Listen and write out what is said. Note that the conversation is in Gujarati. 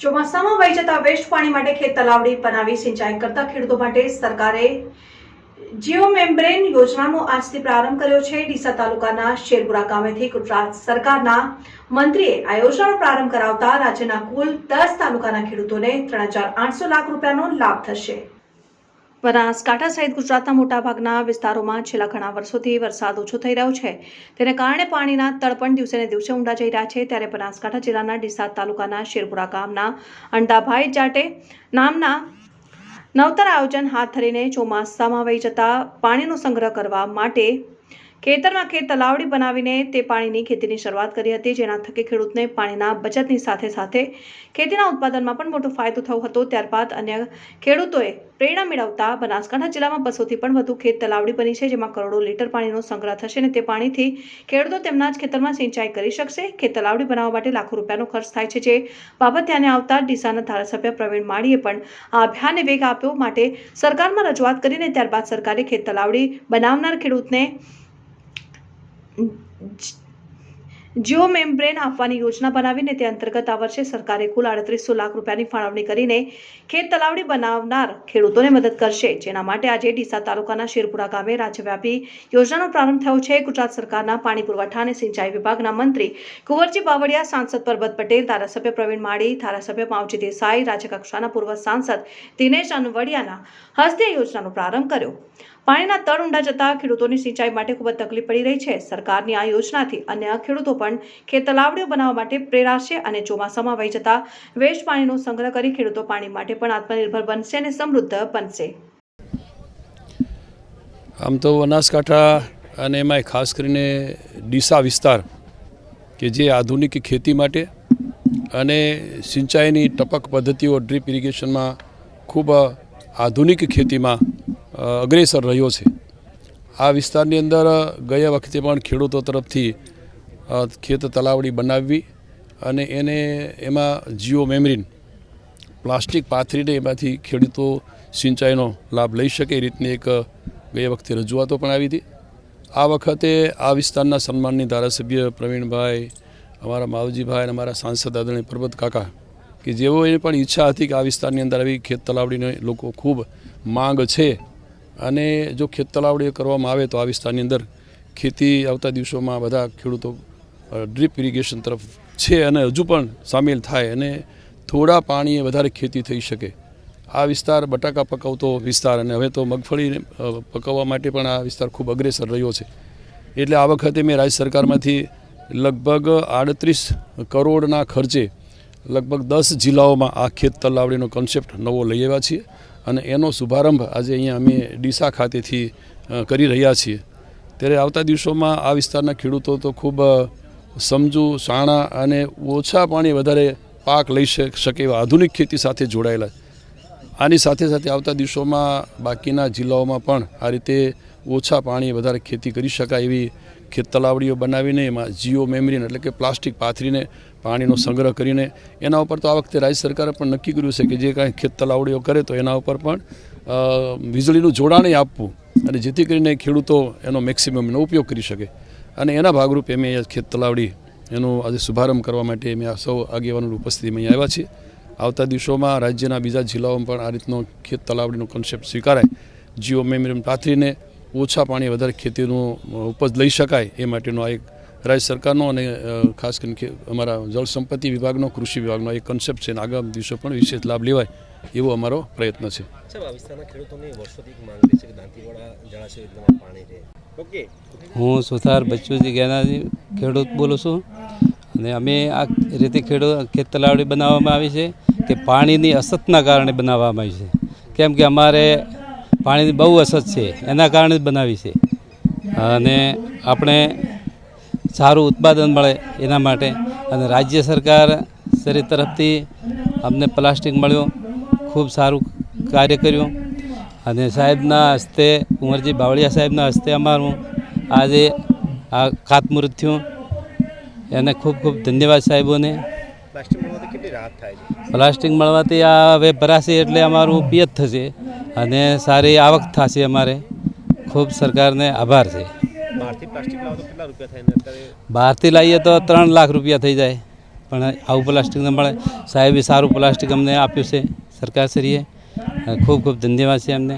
ચોમાસામાં વહી જતા વેસ્ટ પાણી માટે ખેત તલાવડી બનાવી સિંચાઈ કરતા ખેડૂતો માટે સરકારે જીઓ મેમ્બ્રેન યોજનાનો આજથી પ્રારંભ કર્યો છે. ડીસા તાલુકાના શેરપુરા ગામેથી ગુજરાત સરકારના મંત્રીએ આ યોજનાનો પ્રારંભ કરાવતા રાજ્યના કુલ દસ તાલુકાના ખેડૂતોને ત્રણ લાખ રૂપિયાનો લાભ થશે. બનાસકાંઠા સહિત ગુજરાતના મોટાભાગના વિસ્તારોમાં છેલ્લા ઘણા વર્ષોથી વરસાદ ઓછો થઈ રહ્યો છે. તેને કારણે પાણીના તળપણ દિવસે ને દિવસે ઊંડા જઈ રહ્યા છે. ત્યારે બનાસકાંઠા જિલ્લાના ડિસાદ તાલુકાના શેરપુરા ગામના અંડાભાઈ જાટે નામના નવતર આયોજન હાથ ધરીને ચોમાસામાં વહી જતા પાણીનો સંગ્રહ કરવા માટે ખેતરમાં ખેત તલાવડી બનાવીને તે પાણીની ખેતીની શરૂઆત કરી હતી, જેના થકી ખેડૂતને પાણીના બચતની સાથે સાથે ખેતીના ઉત્પાદનમાં પણ મોટો ફાયદો થયો હતો. ત્યારબાદ અન્ય ખેડૂતોએ પ્રેરણા મેળવતા બનાસકાંઠા જિલ્લામાં બસોથી પણ વધુ ખેત તલાવડી બની છે, જેમાં કરોડો લીટર પાણીનો સંગ્રહ થશે અને તે પાણીથી ખેડૂતો તેમના જ ખેતરમાં સિંચાઈ કરી શકશે. ખેત તલાવડી બનાવવા માટે લાખો રૂપિયાનો ખર્ચ થાય છે, જે બાબત ધ્યાને આવતા ડીસાના ધારાસભ્ય પ્રવીણ માળીએ પણ આ અભિયાનને વેગ આપ્યો. માટે સરકારમાં રજૂઆત કરીને ત્યારબાદ સરકારે ખેત તલાવડી બનાવનાર ખેડૂતને જીઓ મેમ્બ્રેન આપવાની યોજના બનાવીને તે અંતર્ગત આ વર્ષે સરકારે કુલ આડત્રીસો લાખ રૂપિયાની ફાળવણી કરીને ખેત તલાવડી બનાવનાર ખેડૂતોને મદદ કરશે. જેના માટે આજે ડીસા તાલુકાના શેરપુરા ગામે રાજ્યવ્યાપી યોજનાનો પ્રારંભ થયો છે. ગુજરાત સરકારના પાણી પુરવઠા અને સિંચાઈ વિભાગના મંત્રી કુંવરજી બાવળિયા, સાંસદ પરબત પટેલ, ધારાસભ્ય પ્રવીણ માળી, ધારાસભ્ય માવજી દેસાઈ, રાજ્યકક્ષાના પૂર્વ સાંસદ દિનેશ અનવડિયાના હસ્તે યોજનાનો પ્રારંભ કર્યો. પાણીના તળ ઊંડા જતા ખેડૂતોની સિંચાઈ માટે ખૂબ જ તકલીફ પડી રહી છે. સરકારની આ યોજનાથી અન્ય ખેડૂતો પણ ખેત તલાવડીઓ બનાવવા માટે પ્રેરાશે અને ચોમાસામાં વહી જતા વેસ્ટ પાણીનો સંગ્રહ કરી ખેડૂતો પાણી માટે પણ આત્મનિર્ભર બનશે અને સમૃદ્ધ બનશે. આમ તો બનાસકાંઠા અને એમાંય ખાસ કરીને ડીસા વિસ્તાર કે જે આધુનિક ખેતી માટે અને સિંચાઈની ટપક પદ્ધતિઓ ડ્રીપ ઇરિગેશનમાં ખૂબ આધુનિક ખેતીમાં અગ્રેસર રહ્યો છે. આ વિસ્તારની અંદર ગયા વખતે પણ ખેડૂતો તરફથી ખેત તલાવડી બનાવવી અને એને એમાં જીઓ મેમરીન પ્લાસ્ટિક પાથરીને એમાંથી ખેડૂતો સિંચાઈનો લાભ લઈ શકે એ રીતની એક ગયા વખતે રજૂઆતો પણ આવી હતી. આ વખતે આ વિસ્તારના સન્માનની ધારાસભ્ય પ્રવીણભાઈ, અમારા માવજીભાઈ અને અમારા સાંસદ આદરણીય પરબત કાકા, કે જેઓ એની પણ ઈચ્છા હતી કે આ વિસ્તારની અંદર આવી ખેત તલાવડીને લોકો ખૂબ માંગ છે. અને જો ખેત તલાવડીઓ કરવામાં આવે તો આ વિસ્તારની અંદર ખેતી આવતા દિવસોમાં બધા ખેડૂતો ડ્રીપ ઇરિગેશન તરફ છે અને હજુ પણ સામેલ થાય અને થોડા પાણીએ વધારે ખેતી થઈ શકે. આ વિસ્તાર બટાકા પકવતો વિસ્તાર અને હવે તો મગફળી પકવવા માટે પણ આ વિસ્તાર ખૂબ અગ્રેસર રહ્યો છે. એટલે આ વખતે મેં રાજ્ય સરકારમાંથી લગભગ આડત્રીસ કરોડના ખર્ચે લગભગ દસ જિલ્લાઓમાં આ ખેત તલાવડીનો કોન્સેપ્ટ નવો લઈ આવ્યા છીએ. અને એનો શુભારંભ આજે અહીંયા અમે ડીસા ખાતેથી કરી રહ્યા છીએ. ત્યારે આવતા દિવસોમાં આ વિસ્તારના ખેડૂતો તો ખૂબ સમજુ સાણા અને ઓછા પાણી વધારે પાક લઈ શક- એવા આધુનિક ખેતી સાથે જોડાયેલા. આની સાથે સાથે આવતા દિવસોમાં બાકીના જિલ્લાઓમાં પણ આ રીતે ઓછા પાણી વધારે ખેતી કરી શકાય એવી ખેત, તલાવડીઓ બનાવીને એમાં જીઓ મેમરીને એટલે કે પ્લાસ્ટિક પાથરીને પાણીનો સંગ્રહ કરીને એના ઉપર તો આ વખતે રાજ્ય સરકારે પણ નક્કી કર્યું છે કે જે કાંઈ ખેત તલાવડીઓ કરે તો એના ઉપર પણ વીજળીનું જોડાણ આપવું અને જેથી કરીને ખેડૂતો એનો મેક્સિમમ એનો ઉપયોગ કરી શકે. અને એના ભાગરૂપે અમે ખેત તલાવડી એનો આજે શુભારંભ કરવા માટે અમે આ સૌ આગેવાનોની ઉપસ્થિતિમાં અહીંયા આવ્યા છીએ. આવતા દિવસોમાં રાજ્યના બીજા જિલ્લાઓમાં પણ આ રીતનો ખેત તલાવડીનો કોન્સેપ્ટ સ્વીકારાય. જીઓ મેમરીમ પાથરીને ઓછા પાણી વધારે ખેતીનું ઉપજ લઈ શકાય એ માટેનો આ એક રાજ્ય સરકારનો અને ખાસ કરીને અમારા જળસંપત્તિ વિભાગનો કૃષિ વિભાગનો એક કન્સેપ્ટ છે અને આગામી દિવસો પણ વિશેષ લાભ લેવાય એવો અમારો પ્રયત્ન છે. સાહેબ આ વિસ્તારના ખેડૂતોની વર્ષોથી એક માંગ રહી છે કે દાંતીવાડા જળાશય યોજનામાં પાણી રહે. ઓકે. હું સુથાર બચ્ચુજી ગેનાજી ખેડૂત બોલું છું. અને અમે આ રીતે ખેડૂત ખેત તલાવડી બનાવવામાં આવી છે કે પાણીની અસતના કારણે બનાવવામાં આવી છે. કેમ કે અમારે પાણીની બહુ અસત છે એના કારણે જ બનાવી છે. અને આપણે સારું ઉત્પાદન મળે એના માટે અને રાજ્ય સરકાર શરી તરફથી અમને પ્લાસ્ટિક મળ્યો ખૂબ સારું કાર્ય કર્યું. અને સાહેબના હસ્તે કુંવરજી બાવળિયા સાહેબના હસ્તે અમારું આજે આ ખાતમુહૂર્ત થયું. એને ખૂબ ખૂબ ધન્યવાદ સાહેબોને. પ્લાસ્ટિક મળવાથી આ હવે ભરાશે એટલે અમારું પિયત થશે અને સારી આવક થશે અમારે. ખૂબ સરકારને આભાર છે. બહારથી પ્લાસ્ટિક તો લાવીએ તો ત્રણ લાખ રૂપિયા થઈ જાય. પણ આવું પ્લાસ્ટિક ન મળે. સાહેબે સારું પ્લાસ્ટિક અમને આપ્યું છે સરકારશ્રીએ ખૂબ ખૂબ ધન્યવાદ છે અમને.